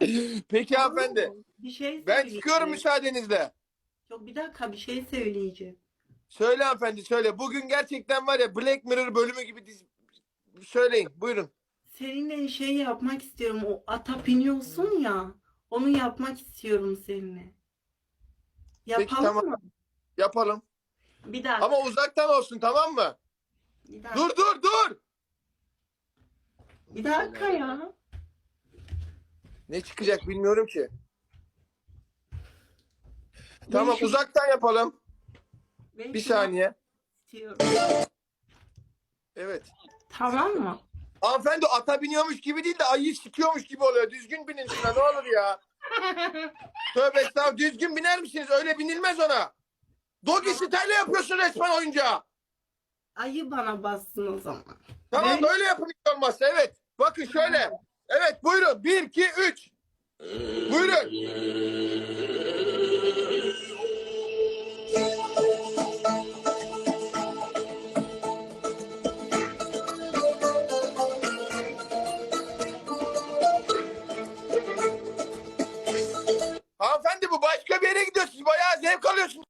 Peki hanımefendi. Bir şey Ben söyleyeceğim. çıkıyorum müsaadenizle. Yok bir dakika bir şey söyleyeceğim. Söyle hanımefendi söyle. Bugün gerçekten var ya Black Mirror bölümü gibi dizi... Söyleyin buyurun. Seninle şey yapmak istiyorum. O ata biniyorsun ya. Onu yapmak istiyorum seninle. Yapalım tamam. mı? Yapalım. Bir dakika. Ama uzaktan olsun tamam mı? Bir dakika. Dur dur dur. Bir dakika ya. Ne çıkacak bilmiyorum ki. Tamam Değişik. uzaktan yapalım. Ben Bir saniye. istiyorum. Evet. Tamam mı? Hanımefendi ata biniyormuş gibi değil de ayıyı sikiyormuş gibi oluyor. Düzgün binin şuna ne olur ya. Tövbe estağfurullah. Düzgün biner misiniz? Öyle binilmez ona. Dogi style yapıyorsun resmen oyuncağı. Ayı bana bassın o zaman. Tamam Ne? böyle yapın hiç olmazsa. Evet. Bakın şöyle. Evet buyurun. Bir, iki, üç.